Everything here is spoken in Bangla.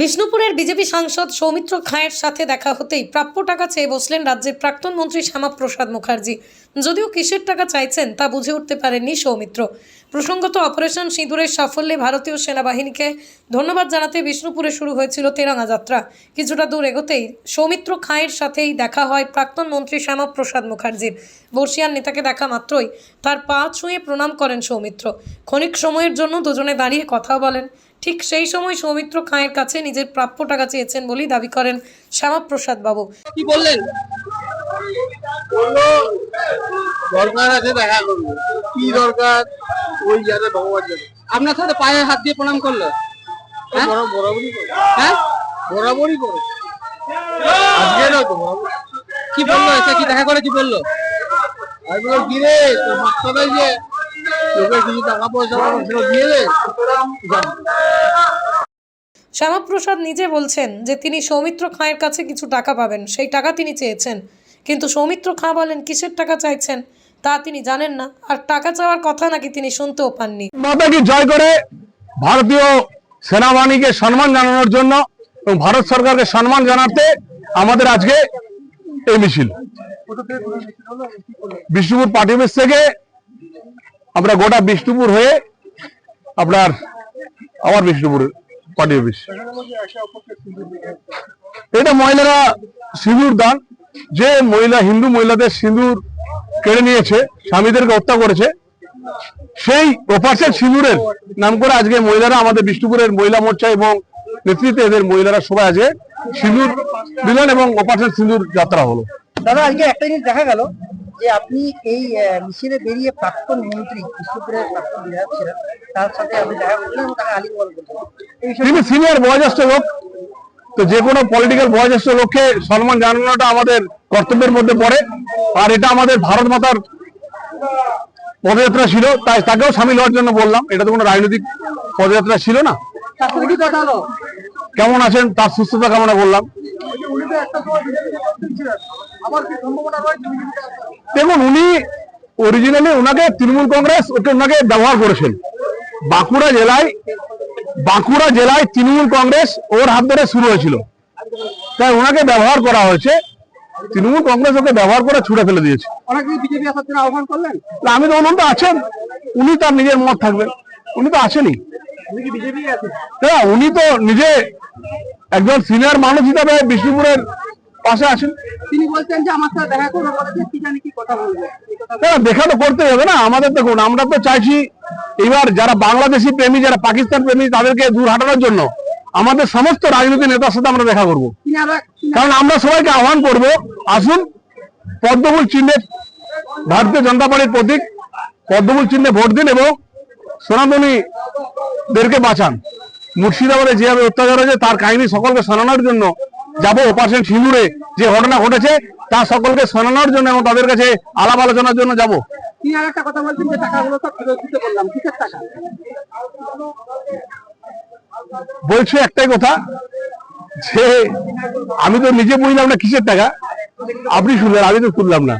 বিষ্ণুপুরের বিজেপি সাংসদ সৌমিত্র খাঁয়ের সাথে দেখা হতেই প্রাপ্য টাকা চেয়ে বসলেন রাজ্যের প্রাক্তন মন্ত্রী শ্যামাপ্রসাদ মুখার্জি। যদিও কিসের টাকা চাইছেন তা বুঝে উঠতে পারেননি সৌমিত্র। প্রসঙ্গত অপারেশন সিঁদুরের সাফল্যে ভারতীয় সেনাবাহিনীকে ধন্যবাদ জানাতে বিষ্ণুপুরে শুরু হয়েছিল তেরঙ্গা যাত্রা। কিছুটা দূর এগোতেই সৌমিত্র খাঁয়ের সাথেই দেখা হয় প্রাক্তন মন্ত্রী শ্যামাপ্রসাদ মুখার্জির। বর্ষিয়ান নেতাকে দেখা মাত্রই তার পা ছুঁয়ে প্রণাম করেন সৌমিত্র। ক্ষণিক সময়ের জন্য দুজনে দাঁড়িয়ে কথা বলেন ঠিক সেই সময় সৌমিত্র খাঁয়ের কাছে নিজের প্রাপ্য টাকা চেয়েছেন বলেই দাবি করেন শ্যামাপ্রসাদ বাবু। কি বললেন? দরকার আছে দেখা করব। কি দরকার? ওই যাতে ভগবান যাবে আপনার সাথে পায়ে হাত দিয়ে প্রণাম করল। হ্যাঁ? বরাবরই করে হ্যাঁ? বরাবরই করে আজকে না তো বরাবর কি বলল? এসে কি দেখা করে কি বলল? আমি বললাম কি রে তোর মাস্টার যে শ্যামাপ্রসাদ নিজে বলছেন যে তিনি সৌমিত্র খাঁয়ের কাছে কিছু টাকা পাবেন। সেই টাকা তিনি চেয়েছেন। কিন্তু সৌমিত্র খাঁ বলেন, কিসের টাকা চাইছেন? তা তিনি জানেন না। আর টাকা চাওয়ার কথা নাকি তিনি শুনতেও পাননি। মাতাকে জয় করে ভারতীয় সেনাবাহিনীকে সম্মান জানানোর জন্য এবং ভারত সরকারকে সম্মান জানাতে আমাদের আজকে এই মিছিল। বিষ্ণুপুর পার্টি থেকে আমরা গোটা বিষ্ণুপুর হয়ে আপনার আবার বিষ্ণুপুর পার্টি অফিস এটা মহিলারা সিঁদুর দান। যে মহিলা, হিন্দু মহিলাদের সিঁদুর কেড়ে নিয়েছে, স্বামীদেরকে হত্যা করেছে, সেই অপারেশন সিঁদুরের নাম করে আজকে মহিলারা আমাদের বিষ্ণুপুরের মহিলা মোর্চা এবং নেতৃত্বে এদের মহিলারা সবাই আজকে সিঁদুর দিলেন এবং অপারেশন সিঁদুর যাত্রা হলো। দাদা, আজকে একটা জিনিস দেখা গেল। যে আপনি এই মিছিলে বেরিয়ে প্রাক্তন মন্ত্রী বিষ্ণুপুরের প্রাক্তন বিধায়ক ছিলেন তার সাথে আপনি দেখা করলেন এবং তাকে আলিঙ্গন করলেন সিনিয়র বয়োজ্যেষ্ঠ লোক। তো যে কোনো পলিটিক্যাল বয়োজ্যেষ্ঠ লোককে সম্মান জানানোটা আমাদের কর্তব্যের মধ্যে পড়ে। আর এটা আমাদের ভারত মাতার পদযাত্রা ছিল তাই তাকেও সামিল হওয়ার জন্য বললাম। এটা তো কোনো রাজনৈতিক পদযাত্রা ছিল না। কেমন আছেন? তার সুস্থতা কামনা করলাম? দেখুন উনি অরিজিনালি ওনাকে তৃণমূল কংগ্রেস ওকে ওনাকে ব্যবহার করেছেন। বাঁকুড়া জেলায় বাঁকুড়া জেলায় তৃণমূল কংগ্রেস ওর হাত ধরে শুরু হয়েছিল। তাই ওনাকে ব্যবহার করা হয়েছে। তৃণমূল কংগ্রেস ওকে ব্যবহার করে ছুড়ে ফেলে দিয়েছে। আমি তো উনি তো আছেন। উনি তার নিজের মত থাকবেন। উনি তো আছে হ্যাঁ উনি তো নিজে একজন সিনিয়র মানুষ হিসাবে বিষ্ণুপুরের পাশে আছেন। তিনি বলছেন যে আমার সাথে দেখা করবে কি জানি কি কথা বলবে। হ্যাঁ দেখা তো করতে হবে না আমাদের দেখুন আমরা তো চাইছি এবার যারা বাংলাদেশি প্রেমী যারা পাকিস্তান প্রেমী তাদেরকে দূর হাঁটানোর জন্য আমাদের সমস্ত রাজনৈতিক নেতার সাথে আমরা দেখা করব। কারণ আমরা সবাইকে আহ্বান করব আসুন পদ্মফুল চিহ্নে ভারতীয় জনতা পার্টির প্রতীক পদ্মফুল চিহ্নে ভোট দিন এবং সনাতনীদেরকে বাঁচান। মুর্শিদাবাদে যেভাবে অত্যাচার হয়েছে তার কাহিনী সকলকে শোনানোর জন্য যাব অপারেশন সিঁদুরে। যে ঘটনা ঘটেছে তা সকলকে শোনানোর জন্য এবং তাদের কাছে আলাপ আলোচনার জন্য যাব। বলছি একটাই কথা যে আমি তো নিজে বুঝলাম না কিসের টাকা। আপনি শুনলেন আমি তো শুনলাম না।